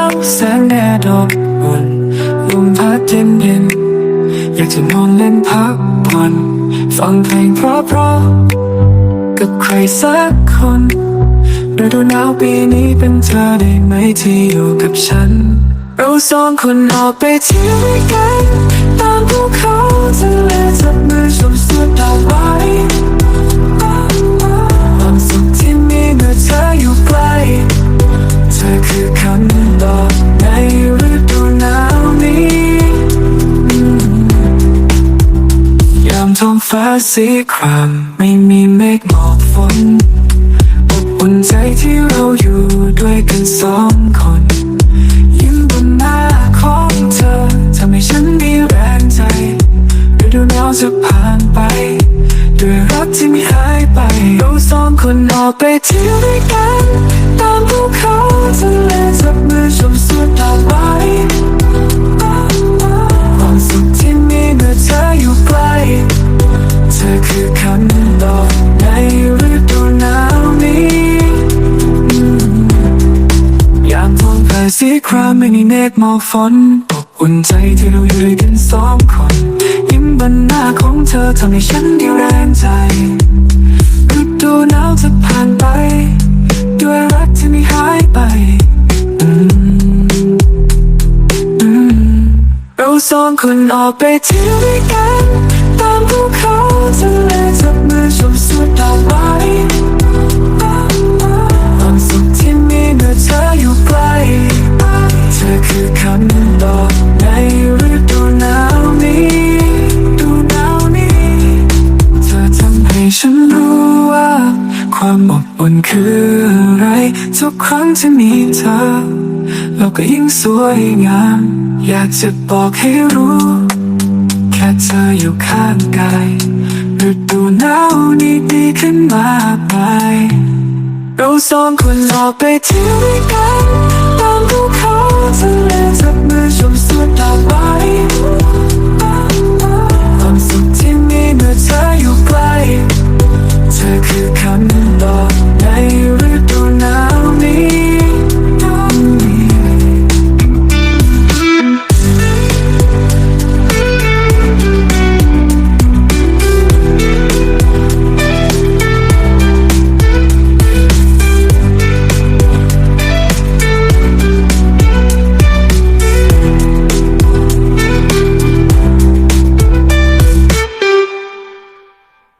าวแสงแดดอบอุ่นลมพัดเย็นเย็นอยากจะนอนเล่นพักผ่อนฟังเพลงเพราะเพราะกับใครสักคนฤดูหนาวปีนี้เป็นเธอได้ไหมที่อยู่กับฉัน เราสองคนออกไปเที่ยวด้วยกัน ตามภูเขาทะเลจับมือชมสุดดาวไว้ ท้องฟ้าสีครามไม่มีเมฆหมอกฝนอบอุ่นใจที่เราอยู่ด้วยกันสองคน สีครามไม่มีเมฆหมอกฝนอบอุ่นใจที่เราอยู่ด้วยกันสองคน ยิ้มบนหน้าของเธอทำให้ฉันได้แรงใจฤดูหนาวจะผ่านไป ด้วยรักที่ไม่หายไปเราสองคนออกไปเที่ยวด้วยกัน ตามภูเขาทะเล ความอบอุ่นคืออะไร ทุกครั้งที่มีเธอโลกก็ยิ่งสวยงาม อยากจะบอกให้รู้ แค่เธออยู่ข้างกายฤดูหนาวนี้ดีขึ้นมากมายเราสองคนออกไปเที่ยวด้วยกัน ตามภูเขาทะเลจับมือชมสุดดาวไว้